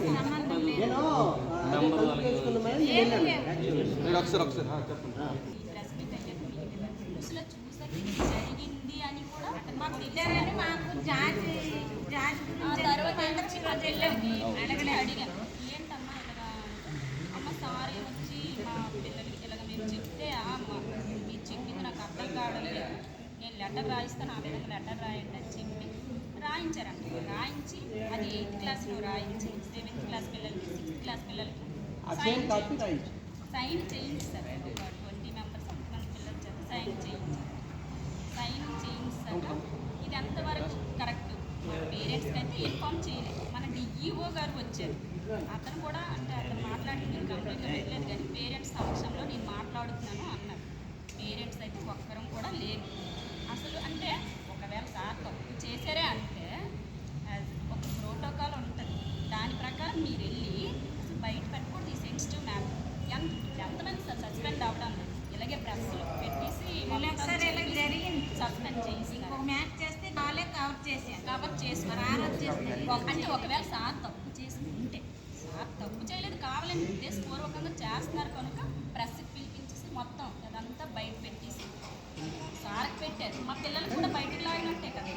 నేను మీరు ఒకసారి ఒకసారి చెప్పండి జరిగింది అని కూడా మాకు అడిగాను ఏంటమ్మా ఇలాగా అమ్మ సారీ వచ్చి మా పిల్లలకి ఇలాగ మీరు చెప్తే "ఆ, మీరు చెప్పింది నాకు అర్థం కావడం లేదు. నేను లెటర్ రాయిస్తాను ఆ విధంగా లెటర్ రాయండి అని చెప్పి రాయించారంట రాయించి అది ఎయిత్ క్లాస్లో రాయించి సెవెంత్ క్లాస్ పిల్లలకి సిక్స్త్ క్లాస్ పిల్లలకి సైన్ సైన్ చేయించారు. ఒక ట్వంటీ మెంబర్స్ అంతమంది పిల్లలు చేత సైన్ చేయించారు. సైన్ చేయించాక ఇది ఎంతవరకు కరెక్ట్ మన పేరెంట్స్కి అయితే ఇన్ఫామ్ చేయలేదు మన డిఈఓ గారు వచ్చారు. అతను కూడా అంటే అతను మాట్లాడి నేను కంప్లీట్గా వెళ్ళలేదు కానీ పేరెంట్స్ సమక్షంలో నేను మాట్లాడుతున్నాను అన్నారు పేరెంట్స్ అయితే ఒక్కరం కూడా లేదు అసలు అంటే ఒకవేళ సార్ తప్పు చేశారే అంటే as ఒక ప్రోటోకాల్ ఉంటుంది దాని ప్రకారం మీరు వెళ్ళి అసలు బయట పెట్టుకోండి ఈ సెన్సిటివ్ మ్యాప్ ఎంత ఎంతమంది సార్ సస్పెండ్ అవ్వడం ఇలాగే ప్రెస్లో పెట్టేసి సస్పెండ్ చేసి మ్యాచ్ చేస్తే నాలే కవర్ చేసాను కవర్ చేసి మరి ఆ రోజు చేస్తే ఒక- అంటే ఒకవేళ సార్ తప్పు చేసి ఉంటే సార్ తప్పు చేయలేదు కావాలని ఉద్దేశపూర్వకంగా చేస్తున్నారు కనుక ప్రెస్కి పిలిపించేసి మొత్తం అదంతా బయట పెట్టేసి సార్కి పెట్టారు. మా పిల్లలు కూడా బయటకు లాగినట్టే కదా.